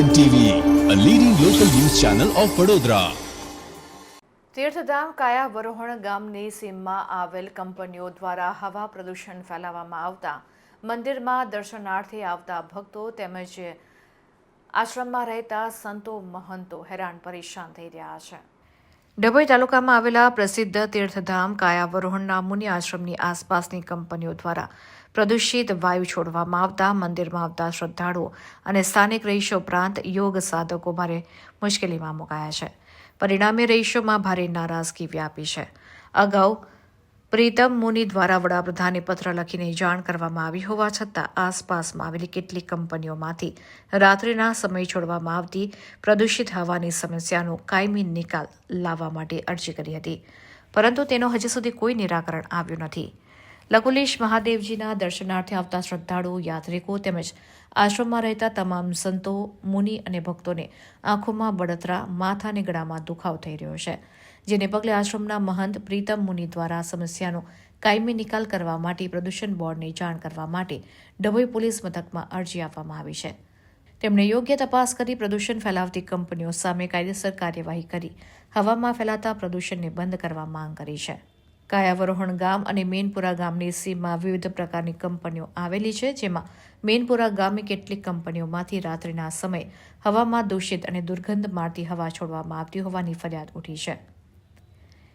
N TV a leading local news channel of Vadodara તીર્થધામ કાયા વરોહણ ગામની સીમમાં આવેલ કંપનીઓ દ્વારા હવા પ્રદૂષણ ફેલાવવામાં આવતા, મંદિરમાં દર્શનાર્થે આવતા ભક્તો તેમજ આશ્રમમાં રહેતા સંતો મહંતો હેરાન પરેશાન થઈ રહ્યા છે. ડભોઈ તાલુકામાં આવેલા પ્રસિદ્ધ તીર્થધામ કાયાવરોહણના મુનિ આશ્રમની આસપાસની કંપનીઓ દ્વારા પ્રદૂષિત વાયુ છોડવામાં આવતા, મંદિરમાં આવતા શ્રદ્ધાળુઓ અને સ્થાનિક રહીશો ઉપરાંત યોગ સાધકો ભારે મુશ્કેલીમાં મુકાયા છે. પરિણામે રહીશોમાં ભારે નારાજગી વ્યાપી છે. અગાઉ પ્રીતમ મુનિ દ્વારા વડાપ્રધાને પત્ર લખીને જાણ કરવામાં આવી હોવા છતાં આસપાસમાં આવેલી કેટલીક કંપનીઓમાંથી રાત્રિના સમય છોડવામાં આવતી પ્રદૂષિત હવાની સમસ્યાનો કાયમી નિકાલ લાવવા માટે અરજી કરી હતી. પરંતુ તેનો હજી સુધી કોઈ નિરાકરણ આવ્યું નથી. લકુલેશ મહાદેવજીના દર્શનાર્થે આવતા શ્રદ્ધાળુઓ યાત્રિકો તેમજ આશ્રમમાં રહેતા તમામ સંતો, મુનિ અને ભક્તોને આંખોમાં બળતરા માથા અને ગળામાં દુખાવ થઈ રહ્યો છે. જેને પગલે આશ્રમના મહંત પ્રીતમ મુનિ દ્વારા સમસ્યાનો કાયમી નિકાલ કરવા માટે પ્રદૂષણ બોર્ડને જાણ કરવા માટે ડભોઈ પોલીસ મથકમાં અરજી આપવામાં આવી છે. તેમણે યોગ્ય તપાસ કરી પ્રદૂષણ ફેલાવતી કંપનીઓ સામે કાયદેસર કાર્યવાહી કરી, હવામાં ફેલાતા પ્રદૂષણને બંધ કરવા માંગ કરી છે. કાયાવરોહણ ગામ અને મેનપુરા ગામની સીમમાં વિવિધ પ્રકારની કંપનીઓ આવેલી છે, જેમાં મેનપુરા ગામે કેટલીક કંપનીઓમાંથી રાત્રિના સમયે હવામાં દૂષિત અને દુર્ગંધ મારતી હવા છોડવામાં આવતી હોવાની ફરિયાદ ઉઠી છે.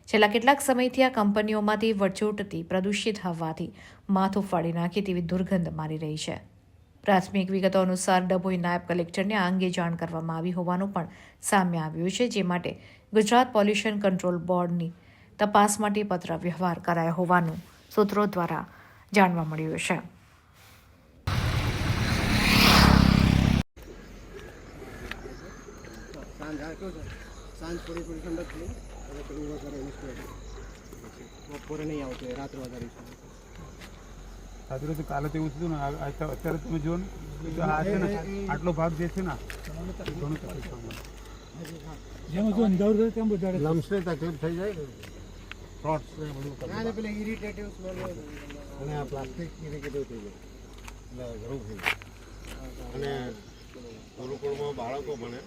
છેલ્લા કેટલાક સમયથી આ કંપનીઓમાંથી વચોટતી પ્રદૂષિત હવાથી માથું ફાડી નાખી તેવી દુર્ગંધ મારી રહી છે પ્રાથમિક વિગતો અનુસાર ડભોઈ નાયબ કલેક્ટરને આ અંગે જાણ કરવામાં આવી હોવાનું પણ સામે આવ્યું છે જે માટે ગુજરાત પોલ્યુશન કંટ્રોલ બોર્ડની તપાસ માટે પત્ર વ્યવહાર કરાયો હોવાનું સૂત્રો દ્વારા જાણવા મળ્યું છે સાંજ થોડી થોડી ઠંડક થઈ બપોરે નહીં આવતું રાત્રે વધારે. સાદું તો કાલે તો એવું થયું ને અત્યારે તમે જુઓ ને તો આ છે ને આટલો ભાગ જે છે ને ઘણું તકલીફ પડે. લમ્સને તકલીફ થઈ જાય ને. ફ્રોડ્સ ને બધું પેલા ઇરિટેટિવ સ્મેલ અને આ પ્લાસ્ટિક ઇરિટેટિવ થઈ જાય. એટલે ઘરું થઈ જાય. હોય. ભણે.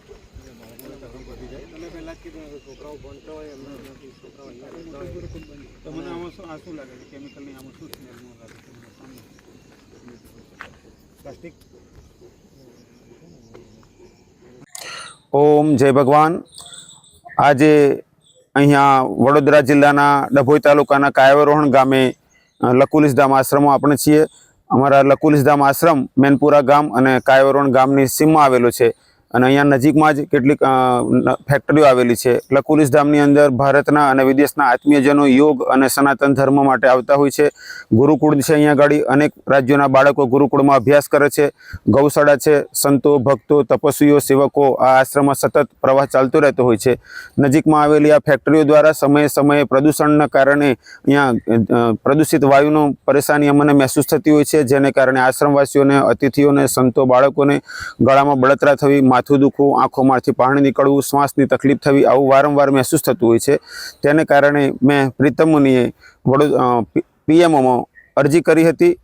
મને આમાં શું આ લાગે છે? કેમિકલની આમાં શું સ્મેલ લાગે છે? પ્લાસ્ટિક ઓમ જય ભગવાન. આજે અહીંયા વડોદરા જિલ્લાના ડભોઈ તાલુકાના કાયવરોહણ ગામે લકુલિસધામ આશ્રમમાં આપણે છીએ. અમારા લકુલિસધામ આશ્રમ મેનપુરા ગામ અને કાયવરોહણ ગામની સીમમાં આવેલો છે. અને અહીંયા નજીકમાં જ કેટલીક ફેક્ટરીઓ આવેલી છે. લકુલિસધામની અંદર ભારતના અને વિદેશના આત્મીયજનો યોગ અને સનાતન ધર્મ માટે આવતા હોય છે. ગુરુકુળ છે અહીંયા આગળ અનેક રાજ્યોના બાળકો ગુરુકુળમાં અભ્યાસ કરે છે. ગૌશાળા છે. સંતો, ભક્તો, તપસ્વીઓ, સેવકો આ આશ્રમમાં સતત પ્રવાહ ચાલતો રહેતો હોય છે. નજીકમાં આવેલી આ ફેક્ટરીઓ દ્વારા સમયે સમયે પ્રદૂષણના કારણે અહીંયા પ્રદૂષિત વાયુનો પરેશાની અમને મહેસૂસ થતી હોય છે. જેને કારણે આશ્રમવાસીઓને, અતિથિઓને, સંતો બાળકોને ગળામાં બળતરા થવી માથું દુખવું, આંખોમાંથી પાણી નીકળવું, શ્વાસની તકલીફ થવી આવું વારંવાર મહેસૂસ થતું હોય છે. તેને કારણે મેં પ્રીતમ મુનિએ વડોદ પીએમઓમાં અરજી કરી હતી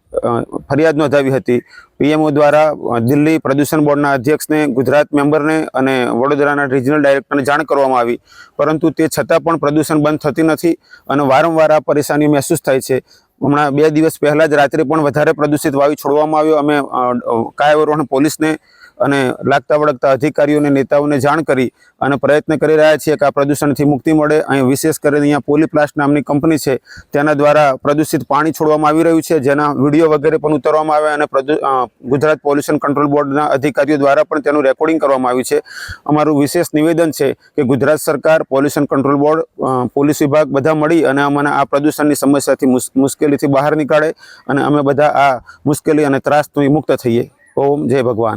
ફરિયાદ નોંધાવી હતી. પીએમઓ દ્વારા દિલ્હી પ્રદૂષણ બોર્ડના અધ્યક્ષને, ગુજરાત મેમ્બરને અને વડોદરાના રિજનલ ડાયરેક્ટરને જાણ કરવામાં આવી. પરંતુ તે છતાં પણ પ્રદૂષણ બંધ થતી નથી અને વારંવાર આ પરેશાની મહેસૂસ થાય છે. હમણાં બે દિવસ પહેલાં જ રાત્રે પણ વધારે પ્રદૂષિત વાયુ છોડવામાં આવ્યો. અમે કાયાવરોહણ પોલીસને અને લાગતા વળગતા અધિકારીઓને, નેતાઓને જાણ કરી અને પ્રયત્ન કરી રહ્યા છીએ કે આ પ્રદૂષણથી મુક્તિ મળે. અહીં વિશેષ કરીને અહીંયા પોલીપ્લાસ્ટ નામની કંપની છે. તેના દ્વારા પ્રદૂષિત પાણી છોડવામાં આવી રહ્યું છે. જેના વીડિયો વગેરે પણ ઉતારવામાં આવે અને ગુજરાત પોલ્યુશન કંટ્રોલ બોર્ડના અધિકારીઓ દ્વારા પણ તેનું રેકોર્ડિંગ કરવામાં આવ્યું છે. અમારું વિશેષ નિવેદન છે કે ગુજરાત સરકાર, પોલ્યુશન કંટ્રોલ બોર્ડ પોલીસ વિભાગ બધા મળી અને અમને આ પ્રદૂષણની સમસ્યાથી મુશ્કેલીથી બહાર નીકાળે અને અમે બધા આ મુશ્કેલી અને ત્રાસથી મુક્ત થઈએ. ઓમ જય ભગવાન.